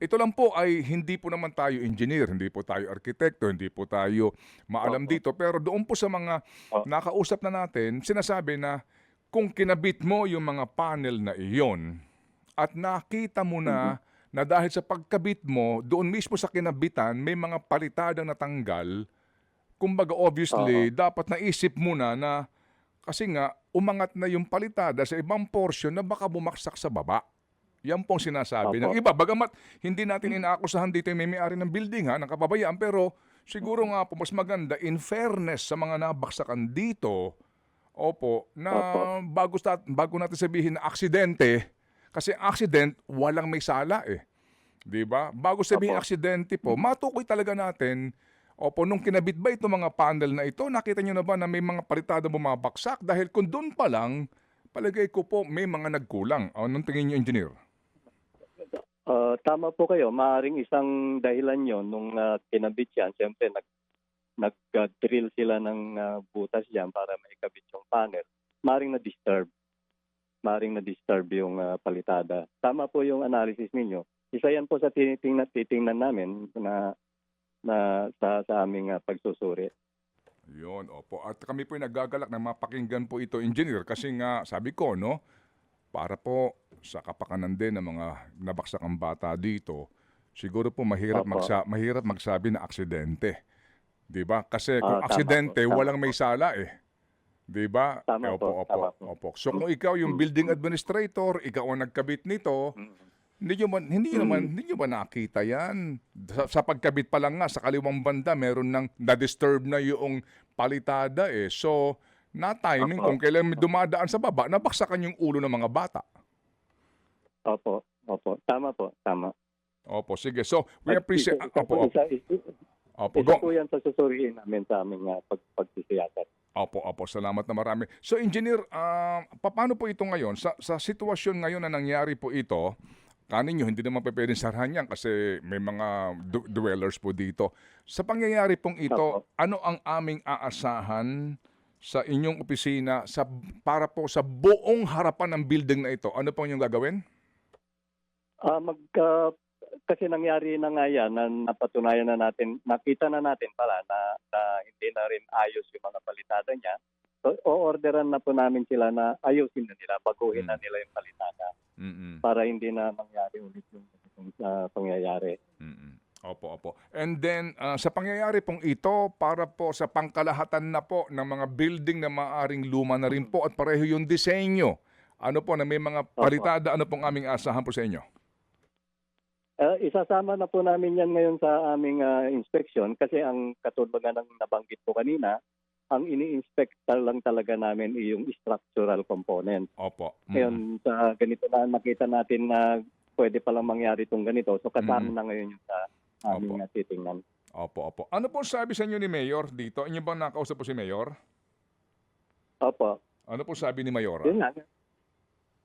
ito lang po ay hindi po naman tayo engineer, hindi po tayo arkitekto, hindi po tayo maalam Opo. dito. Pero doon po sa mga Oh. nakausap na natin, sinasabi na kung kinabit mo yung mga panel na iyon at nakita mo na na dahil sa pagkabit mo, doon mismo sa kinabitan, may mga palitadang natanggal, kumbaga obviously, dapat naisip mo na na kasi nga, umangat na yung palitada sa ibang portion na baka bumaksak sa baba. Yan pong sinasabi ng Opo. iba. Bagamat hindi natin inaakusahan dito yung may may-ari ng building ha, ng kababayaan, pero siguro nga po mas maganda in fairness sa mga nabaksakan dito, opo, na bago, sta- bago natin sabihin na aksidente, kasi accident, walang may sala eh. 'Di ba? Bago sabihin Opo. aksidente po, matukoy talaga natin Opo, nung kinabit ba itong mga panel na ito, nakita nyo na ba na may mga palitada bumabaksak? Dahil kung doon pa lang, palagay ko po may mga nagkulang. Anong tingin nyo, engineer? Ah, tama po kayo. Maaring isang dahilan yon nung ah, kinabit yan. Siyempre, nag, nag-drill sila ng ah, butas dyan para maikabit yung panel. Maaring na-disturb. Maaring na-disturb yung ah, palitada. Tama po yung analysis ninyo. Isa yan po sa tinitingnan, titingnan namin na na sa sa aming ah, pagsusuri. Yun, opo. At kami po nagagalak na mapakinggan po ito, engineer, kasi nga, sabi ko, no, para po sa kapakanan din ng mga nabaksakang bata dito, siguro po mahirap, Opo. magsa- mahirap magsabi na aksidente. 'Di ba? Kasi kung Ah, tama aksidente, po, tama walang may sala eh. 'Di ba? Tama opo, po, opo, tama po. opo. So kung ikaw yung building administrator, ikaw ang nagkabit nito, hindi nyo ba, hindi nyo naman, hindi nyo ba nakita yan? Sa, sa pagkabit pa lang nga, sa kaliwang banda, meron nang na-disturb na yung palitada eh. So, na-timing Opo. kung kailan may dumadaan sa baba, nabaksakan yung ulo ng mga bata. Opo, opo. Tama po, tama. Opo, sige. So, we appreciate... Opo, po- opo, isa- isa- opo, Isa po yan sa susuriin namin sa aming uh, pag pagsisiyasat. Opo, opo, salamat na marami. So, engineer, ah, paano po ito ngayon? Sa, sa sitwasyon ngayon na nangyari po ito, kanin nyo, hindi naman pa pwedeng sarhan yan kasi may mga du- dwellers po dito. Sa pangyayari pong ito, Opo. ano ang aming aasahan sa inyong opisina sa, para po sa buong harapan ng building na ito? Ano po inyong gagawin? Ah, mag ah, kasi nangyari na nga yan na napatunayan na natin, nakita na natin pala na, na hindi na rin ayos yung mga palitada niya. So, o-orderan na po namin sila na ayusin na nila, baguhin na Mm. nila yung palitada Mm-mm. para hindi na mangyari ulit yung yung, ah, pangyayari. Mm-mm. Opo, opo. And then, ah, sa pangyayari pong ito, para po sa pangkalahatan na po ng mga building na maaring luma na rin po at pareho yung disenyo. Ano po na may mga palitada, ano pong aming asahan po sa inyo? Ah, isasama na po namin yan ngayon sa aming ah, inspection kasi ang katulad nga ng nabanggit po kanina, ang ini-inspect lang talaga namin yung structural component. Opo. Mm. Ngayon, sa ganito na nakita natin na pwede palang mangyari itong ganito. So, kasama Mm. na ngayon yung sa aming Opo. uh, titingnan. Opo, opo. Ano po sabi sa inyo ni Mayor dito? Inyo ba nakausap po si Mayor? Opo. Ano po sabi ni Mayora? Yun nga.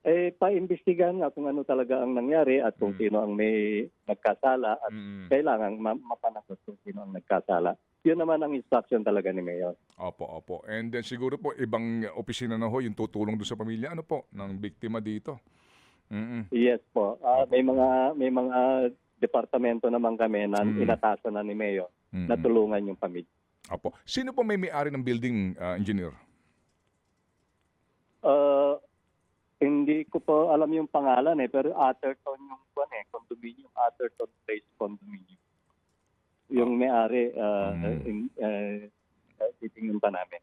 Eh, paimbestigahan nga kung ano talaga ang nangyari at kung Mm. sino ang may nagkasala at Mm. kailangan ma- mapanagot kung sino ang nagkasala. Yun naman ang instruction talaga ni Mayor. Opo, opo. And then siguro po ibang opisina na ho yung tutulong doon sa pamilya ano po ng biktima dito. Mm. Yes po. Ah, may mga may mga departamento naman kami na Mm. inatasan na ni Mayor Mm. na tulungan yung pamilya. Opo. Sino po may may-ari ng building, ah, engineer? Uh, hindi ko po alam yung pangalan eh, pero Atherton yung kwan eh, condominium, Atherton Place Condominium. Yung may-ari, uh, Mm. uh, uh, titingnan pa namin.